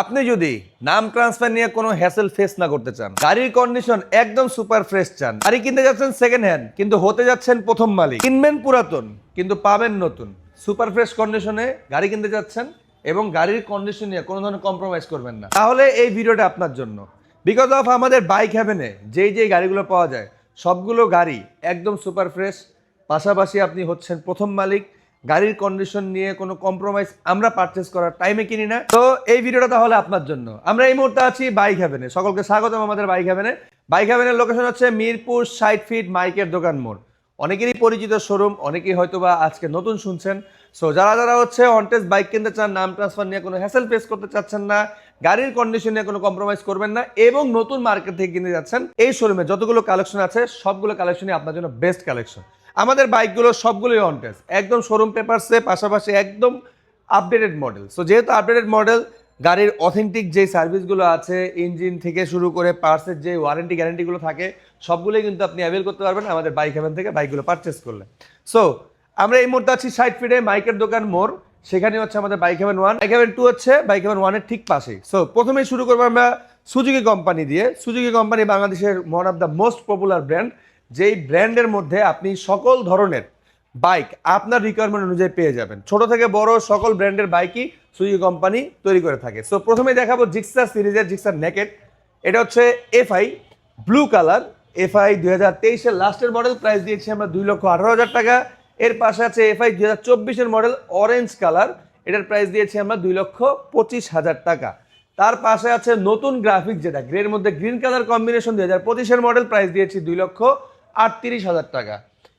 আপনি যদি নাম ট্রান্সফার নিয়ে কোনো হ্যাসেল ফেস না করতে চান, গাড়ির কন্ডিশন একদম সুপার ফ্রেশ চান, গাড়ি কিনতে যাচ্ছেন সেকেন্ড হ্যান্ড কিন্তু হতে যাচ্ছেন প্রথম মালিক। কিনবেন পুরাতন, কিন্তু পাবেন নতুন। সুপার ফ্রেশ কন্ডিশনে গাড়ি কিনতে যাচ্ছেন এবং গাড়ির কন্ডিশন নিয়ে কোনো ধরনের কম্প্রোমাইজ করবেন না। তাহলে এই ভিডিওটা আপনার জন্য। বিকজ অফ আমাদের বাইক হ্যাভেনে যেই যেই গাড়িগুলো পাওয়া যায়, সবগুলো গাড়ি একদম সুপার ফ্রেশ পাশাপাশি আপনি হচ্ছেন প্রথম মালিক গাড়ির কন্ডিশন নিয়ে কোনো কম্প্রোমাইজ আমরা পারচেস করার টাইমে কিনি না। তো এই ভিডিওটা তাহলে আপনার জন্য। আমরা এই মুহূর্তে আছি বাইক হ্যাভেনে সকলকে স্বাগতম আমাদের বাইক হ্যাভেনে বাইক হ্যাভেনের লোকেশন হচ্ছে মিরপুর ষাট ফিট মাইকের দোকান মোড়। অনেকেরই পরিচিত শোরুম অনেকেই হয়তোবা আজকে নতুন শুনছেন। সো যারা যারা হচ্ছে অনটেস বাইক কিনতে চান, নাম ট্রান্সফার নিয়ে কোনো হ্যাসেল ফেস করতে চাচ্ছেন না, গাড়ির কন্ডিশন নিয়ে কোনো কম্প্রোমাইজ করবেন না, এবং নতুন মার্কেট থেকে কিনতে যাচ্ছেন, এই শোরুমে যতগুলো কালেকশন আছে, সবগুলো কালেকশনই আপনার জন্য বেস্ট কালেকশন আমাদের বাইকগুলো সবগুলোই অনটেস একদম শোরুম পেপারসে পাশাপাশি একদম আপডেটেড মডেল সো যেহেতু আপডেটেড মডেল গাড়ির অথেন্টিক যে সার্ভিসগুলো আছে ইঞ্জিন থেকে শুরু করে পার্টসের যে ওয়ারেন্টি গ্যারেন্টিগুলো থাকে, সবগুলোই কিন্তু আপনি অ্যাভেল করতে পারবেন আমাদের বাইক হেভেন থেকে বাইকগুলো পারচেস করলে। সো আমরা এই মুহূর্তে আছি ষাট ফিডে মাইকের দোকান মোড়। সেখানে হচ্ছে আমাদের bike heaven one bike heaven two হচ্ছে বাইক হেভেন ওয়ানের ঠিক পাশেই। সো প্রথমেই শুরু করব আমরা সুজুকি কোম্পানি দিয়ে। সুজুকি কোম্পানি বাংলাদেশের one of the most popular brand যেই ব্র্যান্ডের মধ্যে আপনি সকল ধরনের বাইক আপনার রিকোয়ারমেন্ট অনুযায়ী পেয়ে যাবেন। ছোট থেকে বড় সকল ব্র্যান্ডের বাইকই সুইগি কোম্পানি তৈরি করে থাকে। সো প্রথমে দেখাবো জিক্সার সিরিজের জিক্সার নেকেট এটা হচ্ছে এফআই ব্লু কালার এফআই দুই হাজার তেইশের লাস্টের মডেল প্রাইস দিয়েছি আমরা দুই লক্ষ আঠারো হাজার টাকা। এর পাশে আছে এফআই দুই হাজার চব্বিশের মডেল অরেঞ্জ কালার এটার প্রাইস দিয়েছি আমরা দুই লক্ষ পঁচিশ হাজার টাকা। তার পাশে আছে নতুন গ্রাফিক যেটা গ্রের মধ্যে গ্রিন কালার কম্বিনেশন দুই হাজার পঁচিশের মডেল প্রাইস দিয়েছি দুই লক্ষ আটত্রিশ হাজার টাকা।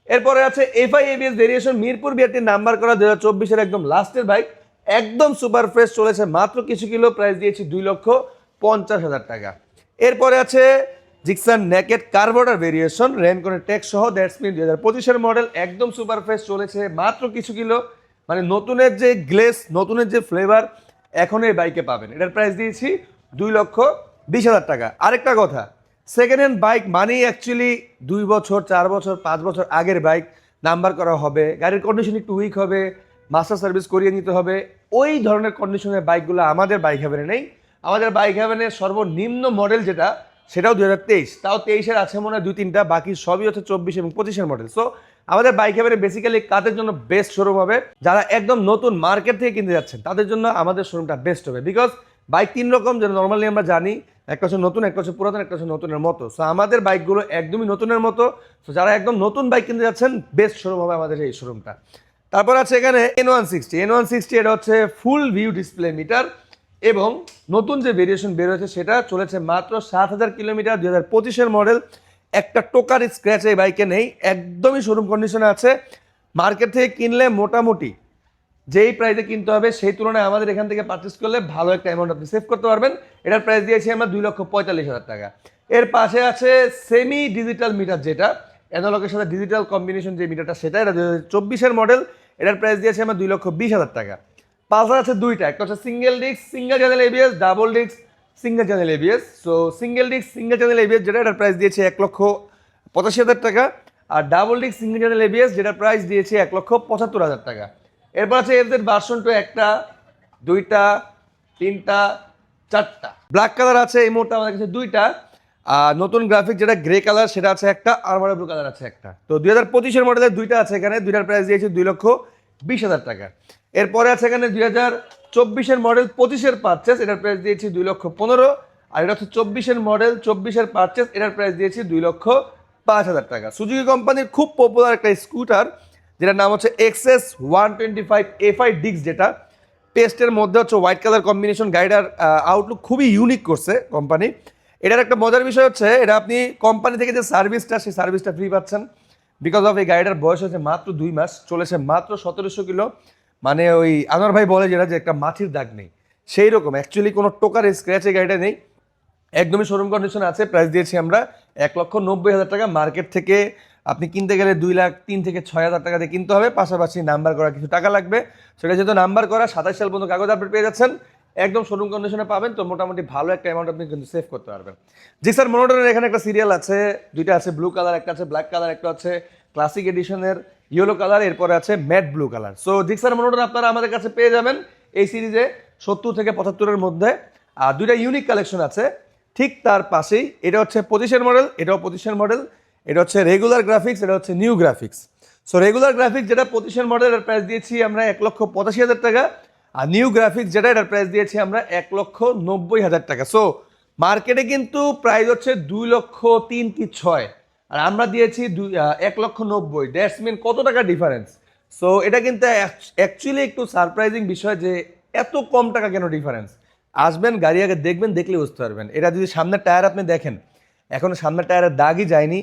এরপরে আছে এফআই এবিএস ভেরিয়েশন, মিরপুর বিআরটির নাম্বার করা দু হাজার চব্বিশের একদম লাস্টের বাইক। একদম সুপার ফ্রেশ চলেছে, মাত্র কিছু কিলো প্রাইস দিয়েছি দুই লক্ষ পঞ্চাশ হাজার টাকা। এরপরে আছে জিক্সান নেকেট কার্বোটার ভেরিয়েশন রেনকনের টেক্স সহ, দ্যাটস মিন দুই হাজার পঁচিশের মডেল, একদম সুপার ফ্রেশ চলেছে, মাত্র কিছু কিলো। মানে নতুনের যে গ্লেস, নতুনের যে ফ্লেভার, এখন এই বাইকে পাবেন। এটার প্রাইস দিয়েছি দুই লক্ষ বিশ হাজার টাকা। আরেকটা কথা সেকেন্ড হ্যান্ড বাইক মানেই অ্যাকচুয়ালি দুই বছর, চার বছর, পাঁচ বছর আগের বাইক নাম্বার করা হবে। গাড়ির কন্ডিশন একটু উইক হবে মাস্টার সার্ভিস করিয়ে নিতে হবে। ওই ধরনের কন্ডিশনের বাইকগুলো আমাদের বাইক হ্যাভেনে নেই। আমাদের বাইক হ্যাভেনের সর্বনিম্ন মডেল যেটা, সেটাও দু হাজার তেইশ। তাও তেইশের আছে মনে হয় দুই তিনটা বাকি সবই হচ্ছে চব্বিশ এবং পঁচিশের মডেল সো আমাদের বাইক হ্যাভেনে বেসিক্যালি কাদের জন্য বেস্ট শোরুম হবে? যারা একদম নতুন মার্কেট থেকে কিনতে যাচ্ছেন, তাদের জন্য আমাদের শোরুমটা বেস্ট হবে। বিকজ বাইক তিন রকম, যেটা নর্মালি আমরা জানি, একটা হচ্ছে নতুন, একটা হচ্ছে পুরাতন, একটা হচ্ছে নতুনের মতো। সো আমাদের বাইকগুলো একদমই নতুনের মতো। সো যারা একদম নতুন বাইক কিনতে যাচ্ছেন বেস্ট শোরুম হবে আমাদের এই শোরুমটা তারপর আছে এখানে N one sixty N one sixty এটা হচ্ছে ফুল ভিউ ডিসপ্লে মিটার এবং নতুন যে ভেরিয়েশন বের হয়েছে, সেটা চলেছে মাত্র সাত হাজার কিলোমিটার, দুই হাজার পঁচিশের মডেল একটা টোকার স্ক্র্যাচ এই বাইকে নেই, একদমই শোরুম কন্ডিশনে আছে। মার্কেট থেকে কিনলে মোটামুটি যেই প্রাইসে কিনতে হবে, সেই তুলনায় আমাদের এখান থেকে পারচেস করলে ভালো একটা অ্যামাউন্ট আপনি সেভ করতে পারবেন। এটার প্রাইস দিয়েছি আমরা দুই লক্ষ পঁয়তাল্লিশ হাজার টাকা। এর পাশে আছে সেমি ডিজিটাল মিটার যেটা অ্যানালগের সাথে ডিজিটাল কম্বিনেশন যে মিটারটা সেটা এটা দু হাজার চব্বিশের মডেল এটার প্রাইস দিয়েছি আমরা দুই লক্ষ বিশ হাজার টাকা। পালসার আছে দুইটা, একটা হচ্ছে single disc single channel ABS double disc single channel ABS so single disc single channel ABS যেটা, এটার প্রাইস দিয়েছে এক লক্ষ পঁচাশি হাজার টাকা। আর double disc single channel ABS যেটার প্রাইস দিয়েছে এক লক্ষ পঁচাত্তর হাজার টাকা। এরপর আছে এফজেড ভার্সন টু একটা, দুইটা, তিনটা, চারটা। ব্ল্যাক কালার আছে এই মুহূর্তে আমাদের কাছে দুইটা। আর নতুন গ্রাফিক যেটা গ্রে কালার সেটা আছে একটা, আর মারা ব্লু কালার আছে একটা। তো দুই হাজার পঁচিশের মডেলের দুইটা আছে এখানে, দুইটার প্রাইস দিয়েছে দুই লক্ষ বিশ হাজার টাকা। এরপরে আছে এখানে দুই হাজার চব্বিশের মডেল পঁচিশের পারচেস এটার প্রাইস দিয়েছি দুই লক্ষ পনেরো। আর এটা হচ্ছে চব্বিশের মডেল চব্বিশের পারচেস এটার প্রাইস দিয়েছি দুই লক্ষ পাঁচ হাজার টাকা। সুজুকি কোম্পানির খুব পপুলার একটা স্কুটার যেটার নাম হচ্ছে XS one twenty five FI ডিক্স যেটা। পেস্টের মধ্যে হচ্ছে হোয়াইট কালার কম্বিনেশন গাড়িটার আউটলুক খুবই ইউনিক করছে কোম্পানি এটার একটা মজার বিষয় হচ্ছে, এটা আপনি কোম্পানি থেকে যে সার্ভিসটা সেই সার্ভিসটা ফ্রি পাচ্ছেন। বিকজ অফ এই গাড়িটার বয়স হচ্ছে মাত্র দুই মাস, চলেছে মাত্র সতেরোশো কিলো। মানে ওই আনোয়ার ভাই বলে যেটা যে একটা মাটির দাগ নেই। সেই রকম অ্যাকচুয়ালি কোনো টোকার স্ক্র্যাচ গাড়িটা নেই। একদমই শোরুম কন্ডিশন আছে প্রাইস দিয়েছি আমরা এক লক্ষ নব্বই হাজার টাকা। মার্কেট থেকে আপনি কিনতে গেলে দুই লাখ তিন থেকে ছয় হাজার টাকা দিয়ে কিনতে হবে, পাশাপাশি নাম্বার করা কিছু টাকা লাগবে। সেটা যেহেতু নাম্বার করা, সাতাশ সাল পর্যন্ত কাগজ আপডেট পেয়ে যাচ্ছেন, একদম শোরুম কন্ডিশনে পাবেন, তো মোটামুটি ভালো একটা অ্যামাউন্ট আপনি কিন্তু সেভ করতে পারবেন। জি স্যার মনোটনের এখানে একটা সিরিয়াল আছে, দুইটা আছে ব্লু কালার একটা আছে ব্ল্যাক কালার একটা আছে ক্লাসিক এডিশনের ইয়েলো কালার এরপরে আছে matte blue colour so Gixxer monotone আপনারা আমাদের কাছে পেয়ে যাবেন এই সিরিজে সত্তর থেকে পঁচাত্তরের মধ্যে। আর দুইটা ইউনিক কালেকশন আছে, ঠিক তার পাশেই, এটা হচ্ছে পঁচিশের মডেল এটাও পঁচিশের মডেল এটা হচ্ছে রেগুলার গ্রাফিক্স এটা হচ্ছে new graphics so regular graphics যেটা পঁচিশের মডেল এর প্রাইস দিয়েছি আমরা এক লক্ষ পঁচাশি হাজার টাকা, আর নিউ গ্রাফিক্স যেটা এটার প্রাইস দিয়েছি আমরা এক লক্ষ নব্বই হাজার টাকা. সো মার্কেটে কিন্তু প্রাইস হচ্ছে দুই লক্ষ তিন কি ছয়, আর আমরা দিয়েছি দুই এক লক্ষ নব্বই। দ্যাটস মিন কত টাকা ডিফারেন্স সো এটা কিন্তু অ্যাকচুয়ালি একটু সারপ্রাইজিং বিষয় যে এত কম টাকা কেন ডিফারেন্স আসবেন, গাড়ি আগে দেখবেন দেখলে বুঝতে পারবেন। এটা যদি সামনের টায়ার আপনি দেখেন, এখনও সামনের টায়ারের দাগই যায়নি।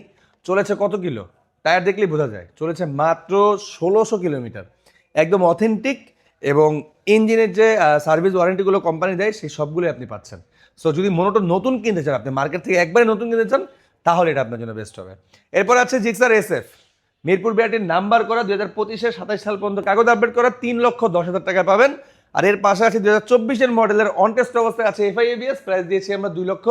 চলেছে কত কিলো? টায়ার দেখলেই বোঝা যায়। চলেছে মাত্র ষোলোশো কিলোমিটার। একদম অথেন্টিক এবং ইঞ্জিনের যে সার্ভিস ওয়ারেন্টিগুলো কোম্পানি দেয়, সেই সবগুলোই আপনি পাচ্ছেন। সো যদি মোনোটো নতুন কিনতে চান, আপনি মার্কেট থেকে একবারে নতুন কিনতে চান, তাহলে এটা আপনার জন্য বেস্ট হবে। এরপর আছে জিক্সার এস এফ মিরপুর বিআরটির নাম্বার করা, দুই হাজার পঁচিশে সাতাশ সাল পর্যন্ত কাগজ আপডেট করা, তিন লক্ষ দশ হাজার টাকা পাবেন। আর এর পাশে আছে দুই হাজার চব্বিশের মডেলের অনটেস্ট অবস্থায় আছে এফআই এবিএস প্রাইস দিয়েছি আমরা দুই লক্ষ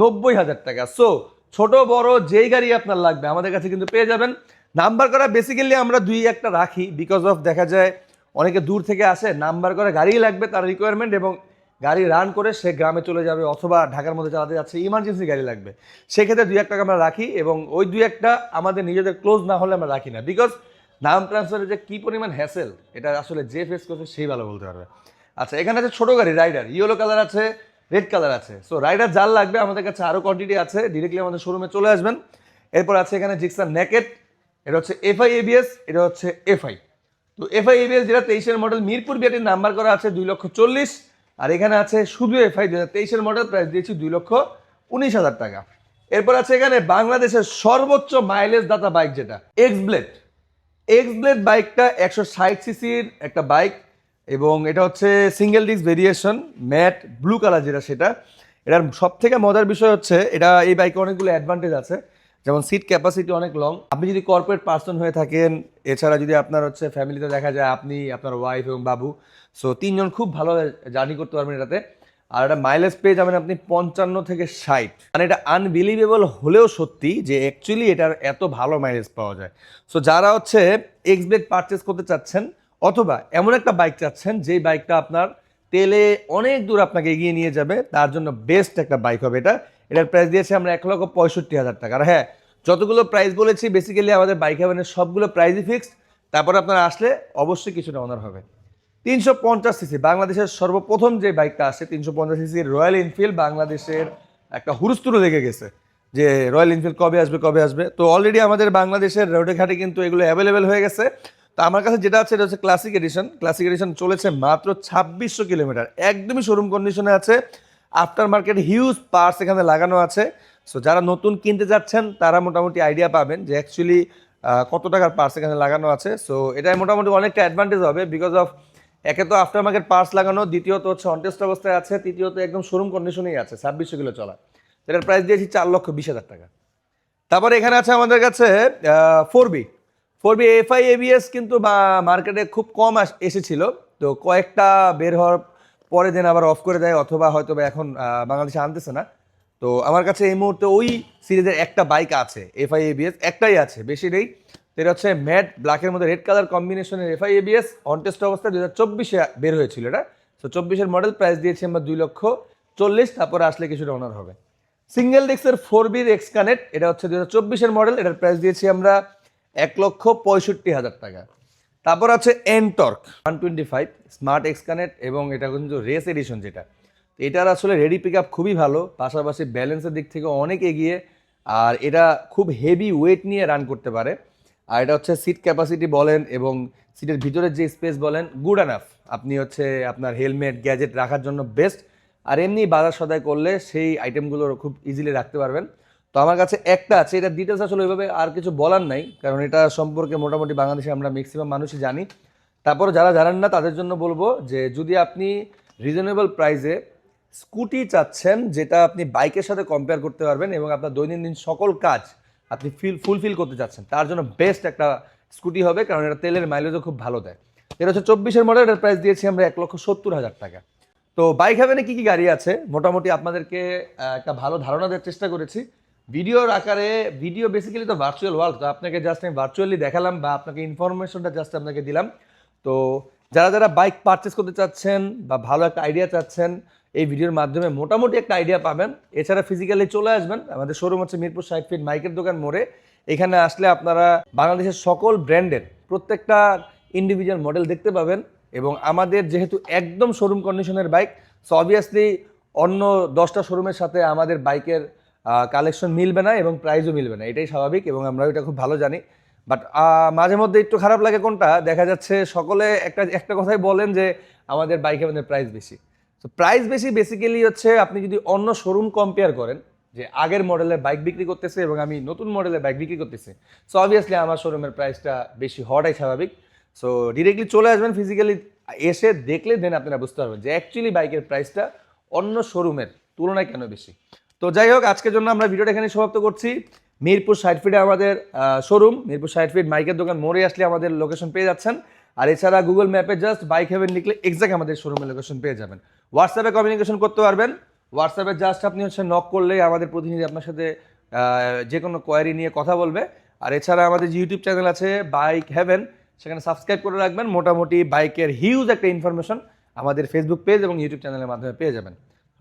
নব্বই হাজার টাকা। সো ছোট, বড়, যেই গাড়ি আপনার লাগবে, আমাদের কাছে কিন্তু পেয়ে যাবেন। নাম্বার করা বেসিক্যালি আমরা দুই একটা রাখি বিকজ অফ দেখা যায় অনেকে দূর থেকে আসে, নাম্বার করে গাড়ি লাগবে তার রিকোয়ারমেন্ট এবং গাড়ি রান করে সে গ্রামে চলে যাবে অথবা ঢাকার মধ্যে চালাতে যাচ্ছে ইমার্জেন্সি গাড়ি লাগবে। সেক্ষেত্রে দুই এক টাকা আমরা রাখি এবং ওই দুই একটা আমাদের নিজেদের ক্লোজ না হলে আমরা রাখি না বিকজ নাম ট্রান্সফারের যে কী পরিমাণ হ্যাসেল এটা আসলে যে ফেস করছে সেই ভালো বলতে পারবে। আচ্ছা এখানে আছে ছোটো গাড়ি রাইডার ইয়েলো কালার আছে রেড কালার আছে। সো রাইডার যার লাগবে, আমাদের কাছে আরও কোয়ান্টিটি আছে ডিরেক্টলি আমাদের শোরুমে চলে আসবেন। এরপর আছে এখানে জিক্সার নেকেট এটা হচ্ছে এফআই এবিএস এটা হচ্ছে এফআই তো এফআই এবিএস যেটা তেইশের মডেল মিরপুর বিআটির নাম্বার করা আছে দুই লক্ষ চল্লিশ, আর এখানে আছে শুধু এফআই দু হাজার তেইশের মডেল প্রাইস দিয়েছি দুই লক্ষ উনিশ হাজার টাকা। এরপর আছে এখানে বাংলাদেশের সর্বোচ্চ মাইলেজ দাতা বাইক যেটা এক্স ব্লেড এক্স ব্লেড বাইকটা একশো ষাট সিসির একটা বাইক এবং এটা হচ্ছে single disc variation matte blue colour যেটা সেটা। এটার সব থেকে মজার বিষয় হচ্ছে, এটা এই বাইকে অনেকগুলো অ্যাডভান্টেজ আছে। যেমন সিট ক্যাপাসিটি অনেক লং আপনি যদি কর্পোরেট পার্সন হয়ে থাকেন, এছাড়া যদি আপনার হচ্ছে ফ্যামিলিতে দেখা যায়, আপনি, আপনার ওয়াইফ এবং বাবু সো তিনজন খুব ভালো জার্নি করতে পারবেন এটাতে। আর এটা মাইলেজ পেয়ে যাবেন আপনি পঞ্চান্ন থেকে ষাট। মানে এটা আনবিলিভেবল হলেও সত্যি যে অ্যাকচুয়ালি এটার এত ভালো মাইলেজ পাওয়া যায়। সো যারা হচ্ছে এক্স ব্লেড পারচেস করতে চাচ্ছেন অথবা এমন একটা বাইক চাচ্ছেন, যেই বাইকটা আপনার তেলে অনেক দূর আপনাকে এগিয়ে নিয়ে যাবে, তার জন্য বেস্ট একটা বাইক হবে এটা। এটার প্রাইস দিয়েছে আমরা এক লক্ষ পঁয়ষট্টি হাজার টাকা। আর হ্যাঁ যতগুলো প্রাইস বলেছি বেসিক্যালি আমাদের বাইক হেভেনের সবগুলো প্রাইসই ফিক্সড তারপর আপনারা আসলে অবশ্যই কিছুটা অনার হবে তিনশো পঞ্চাশ সিসি বাংলাদেশের সর্বপ্রথম যে বাইকটা আসে তিনশো পঞ্চাশ সিসি রয়্যাল এনফিল্ড বাংলাদেশের একটা হুরুস্তুরু লেগে গেছে, যে রয়্যাল এনফিল্ড কবে আসবে কবে আসবে। তো অলরেডি আমাদের বাংলাদেশের রোডে ঘাটে কিন্তু এগুলো অ্যাভেলেবেল হয়ে গেছে। তো আমার কাছে যেটা আছে, এটা হচ্ছে ক্লাসিক এডিশন ক্লাসিক এডিশন চলেছে মাত্র ছাব্বিশশো কিলোমিটার। একদমই শোরুম কন্ডিশনে আছে। আফটার মার্কেট হিউজ পার্টস এখানে লাগানো আছে। সো যারা নতুন কিনতে যাচ্ছেন, তারা মোটামুটি আইডিয়া পাবেন যে অ্যাকচুয়ালি কত টাকার পার্টস এখানে লাগানো আছে। সো এটা মোটামুটি অনেকটা অ্যাডভান্টেজ হবে বিকজ অফ একে তো আফটার মার্কেট পার্টস লাগানো, দ্বিতীয়ত হচ্ছে অনটেস্ট অবস্থায় আছে, তৃতীয়ত একদম শোরুম কন্ডিশনেই আছে, ছাব্বিশশো কিলো চলা। এটার প্রাইস দিয়েছি চার লক্ষ বিশ হাজার টাকা। তারপরে এখানে আছে আমাদের কাছে four V four V FI ABS কিন্তু মার্কেটে খুব কম এসেছিল। তো কয়েকটা বের হওয়ার পরে দেন আবার অফ করে দেয় অথবা হয়তো এখন বাংলাদেশে আনতেছে না। তো আমার কাছে এই মুহূর্তে ওই সিরিজের একটা বাইক আছে এফআই এবিএস একটাই আছে, বেশি নেই। এটা হচ্ছে ম্যাট ব্ল্যাকের মধ্যে রেড কালার কম্বিনেশনের এফআই এবিএস অনটেস্ট অবস্থায় দু হাজার চব্বিশে বের হয়েছিল এটা। তো চব্বিশের মডেল প্রাইস দিয়েছি আমরা দুই লক্ষ চল্লিশ, তারপরে আসলে কিছুটা অনার হবে। সিঙ্গেল ডেক্সের ফোর বির এক্স কানেক্ট এটা হচ্ছে দু হাজার চব্বিশের মডেল এটার প্রাইস দিয়েছি আমরা এক লক্ষ পঁয়ষট্টি হাজার টাকা। তারপর আছে Ntorq one twenty five smart X connect এবং এটা কিন্তু রেস এডিশন যেটা। এটার আসলে রেডি পিক আপ খুবই ভালো, পাশাপাশি ব্যালেন্সের দিক থেকে অনেক এগিয়ে, আর এটা খুব হেভি ওয়েট নিয়ে রান করতে পারে। আর এটা হচ্ছে সিট ক্যাপাসিটি বলেন এবং সিটের ভিতরের যে স্পেস বলেন গুড অ্যানাফ আপনি হচ্ছে আপনার হেলমেট গ্যাজেট রাখার জন্য বেস্ট আর এমনি বাজার সদায় করলে সেই আইটেমগুলো খুব ইজিলি রাখতে পারবেন। তো আমার কাছে একটা আছে এটা ডিটেলস আসলে ওইভাবে আর কিছু বলার নাই, কারণ এটা সম্পর্কে মোটামুটি বাংলাদেশে আমরা ম্যাক্সিমাম মানুষই জানি। তারপর যারা জানেন না, তাদের জন্য বলব যে যদি আপনি রিজনেবল প্রাইসে স্কুটি চাচ্ছেন, যেটা আপনি বাইকের সাথে কম্পেয়ার করতে পারবেন এবং আপনার দৈনন্দিন সকল কাজ আপনি ফিল ফুলফিল করতে চাচ্ছেন, তার জন্য বেস্ট একটা স্কুটি হবে, কারণ এটা তেলের মাইলেজও খুব ভালো দেয়। এটা হচ্ছে চব্বিশের মডেল এটার প্রাইস দিয়েছি আমরা এক লক্ষ সত্তর হাজার টাকা। তো বাইক হ্যাভেনে কী কী গাড়ি আছে? মোটামুটি আপনাদেরকে একটা ভালো ধারণা দেওয়ার চেষ্টা করেছি। ভিডিওর আকারে ভিডিও বেসিক্যালি তো ভার্চুয়াল ওয়ার্ল্ড তো আপনাকে জাস্ট আমি ভার্চুয়ালি দেখালাম বা আপনাকে ইনফরমেশনটা জাস্ট আপনাকে দিলাম। তো যারা যারা বাইক পারচেস করতে চাচ্ছেন বা ভালো একটা আইডিয়া চাচ্ছেন, এই ভিডিওর মাধ্যমে মোটামুটি একটা আইডিয়া পাবেন। এছাড়া ফিজিক্যালি চলে আসবেন, আমাদের শোরুম হচ্ছে মিরপুর ষাট ফিট মাইকের দোকান মোড়ে। এখানে আসলে আপনারা বাংলাদেশের সকল ব্র্যান্ডের প্রত্যেকটা ইন্ডিভিজুয়াল মডেল দেখতে পাবেন এবং আমাদের যেহেতু একদম শোরুম কন্ডিশনের বাইক সো অবভিয়াসলি অন্য দশটা শোরুমের সাথে আমাদের বাইকের কালেকশন মিলবে না এবং প্রাইজও মিলবে না, এটাই স্বাভাবিক এবং আমরা এটা খুব ভালো জানি। বাট মাঝে মধ্যে একটু খারাপ লাগে কোনটা? দেখা যাচ্ছে সকলে একটা একটা কথাই বলেন যে আমাদের বাইকে আমাদের প্রাইস বেশি। তো প্রাইস বেশি বেসিক্যালি হচ্ছে আপনি যদি অন্য শোরুম কম্পেয়ার করেন, যে আগের মডেলের বাইক বিক্রি করতেছে এবং আমি নতুন মডেলের বাইক বিক্রি করতেছি সো অবভিয়াসলি আমার শোরুমের প্রাইসটা বেশি হওয়াটাই স্বাভাবিক। সো ডিরেক্টলি চলে আসবেন ফিজিক্যালি এসে দেখলে দেন আপনারা বুঝতে পারবেন যে অ্যাকচুয়ালি বাইকের প্রাইসটা অন্য শোরুমের তুলনায় কেন বেশি। তো যাই হোক, আজকের জন্য আমরা ভিডিওটা এখানে সমাপ্ত করছি। মিরপুর ষাট ফিটে আমাদের শোরুম মিরপুর ষাট ফিট বাইকের দোকান মোড়ে আসলে আমাদের লোকেশন পেয়ে যাচ্ছেন। আর এছাড়া গুগল ম্যাপে জাস্ট বাইক হেভেন লিখলে এক্সাক্ট আমাদের শোরুমের লোকেশন পেয়ে যাবেন। হোয়াটসঅ্যাপে কমিউনিকেশন করতে পারবেন। হোয়াটসঅ্যাপে জাস্ট আপনি হচ্ছে নক করলেই আমাদের প্রতিনিধি আপনার সাথে যে কোনো কোয়ারি নিয়ে কথা বলবে। আর এছাড়া আমাদের যে ইউটিউব চ্যানেল আছে বাইক হেভেন সেখানে সাবস্ক্রাইব করে রাখবেন। মোটামুটি বাইকের হিউজ একটা ইনফরমেশন আমাদের ফেসবুক পেজ এবং ইউটিউব চ্যানেলের মাধ্যমে পেয়ে যাবেন।